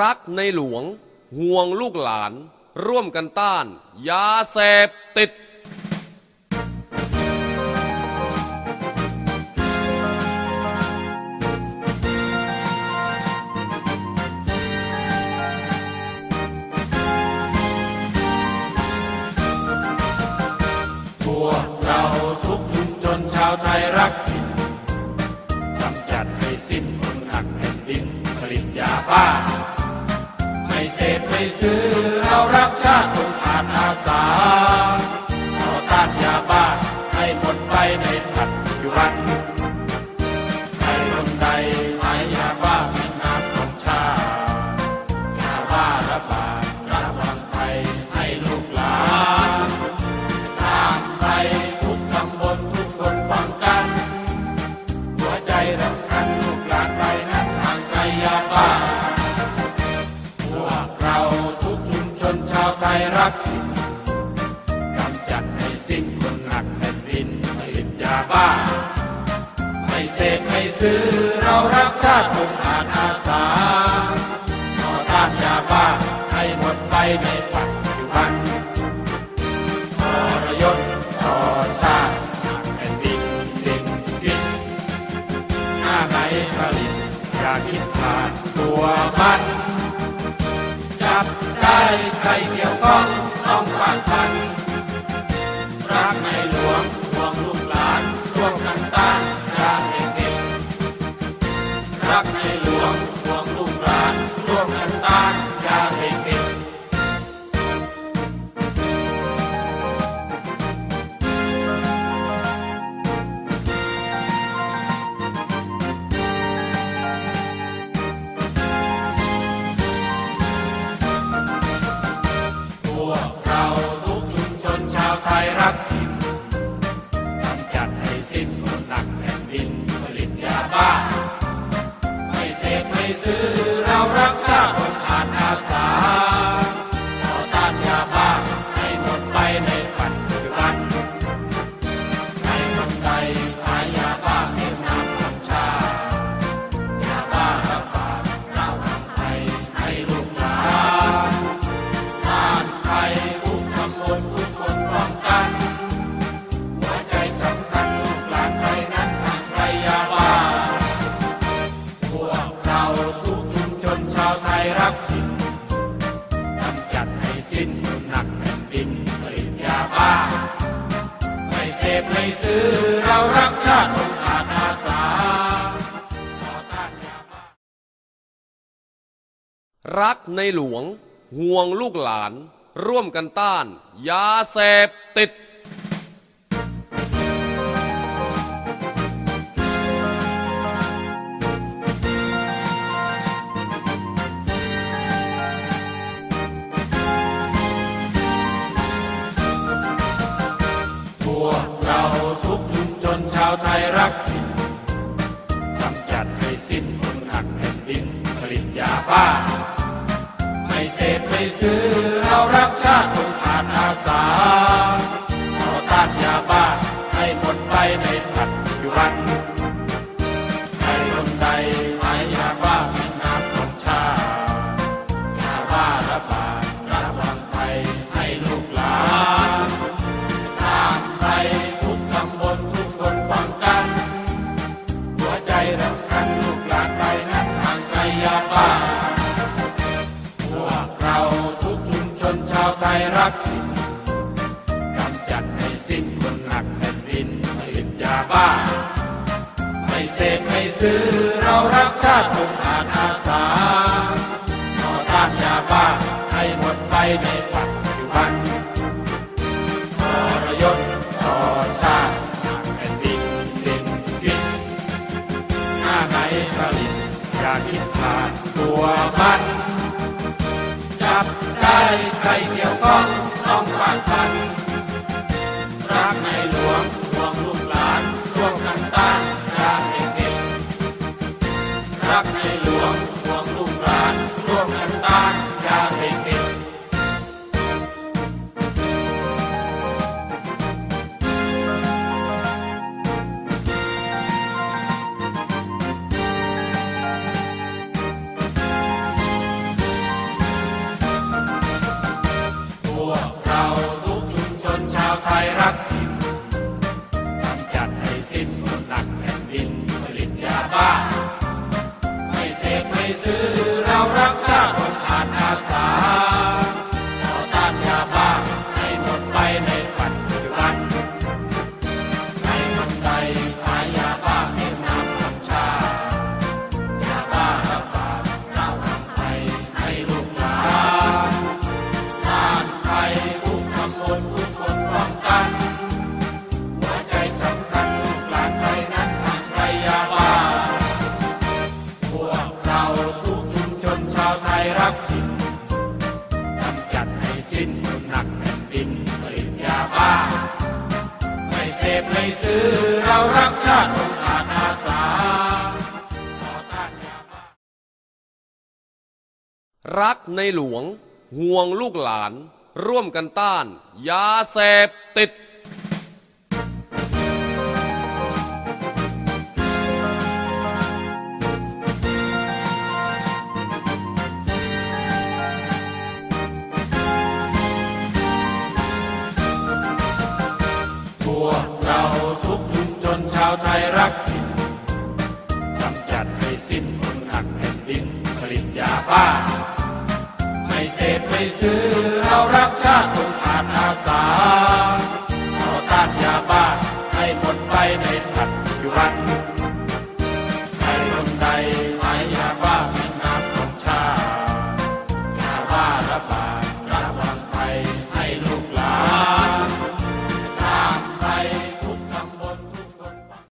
รักในหลวง ห่วงลูกหลาน ร่วมกันต้าน ยาเสพติด พวกเราทุกชุมชนชาวไทยรักถิ่นกำจัดให้สิ้นคนหักแผ่นดินผลิตยาบ้า ปัจจุนใครคนใดขายยาบ้าเป็นน้ำของชาติยาบ้าระบาดระวังภัยให้ลูกหลานตามไปทุกตำบลทุกคนป้องกัน หัวใจสำคัญลูกหลานไปนั้นทางไกลยาบ้าพวกเราทุกชุมชนชาวไทยรักถิ่าทุกอาจอาสาต่อต้านยาบ้าให้หมดไปในปัจจุบันทรยศต่อชาติแผ่นดินสิ่งคิดหน้าไหนผลิตอย่าคิดผ่านตัวมัน จับได้ใครเกี่ยว รักในหลวงห่วงลูกหลานร่วมกันต้านยาเสพ รักในหลวง ห่วงลูกหลาน ร่วมกันต้าน ยาเสพติด พวกเราทุกชุมชนชาวไทยรัก มัน จับได้ใครเกี่ยวข้องต้องฟากพัน รักในหลวงห่วงลูกหลานร่วมกันต้านยาเสพติดรักในหลวงห่วงลูกหลานร่วมกันต้าน Jesus. ซื้อเรารักชาติองอาจอาสารักในหลวงห่วงลูกหลาน ร่วมกันต้าน ยาเสพติด ยรักถิ่นกำจัดให้สิ้นคนหักแผ่นดินผลิตยาบ้า ไม่เสพไม่ซื้อ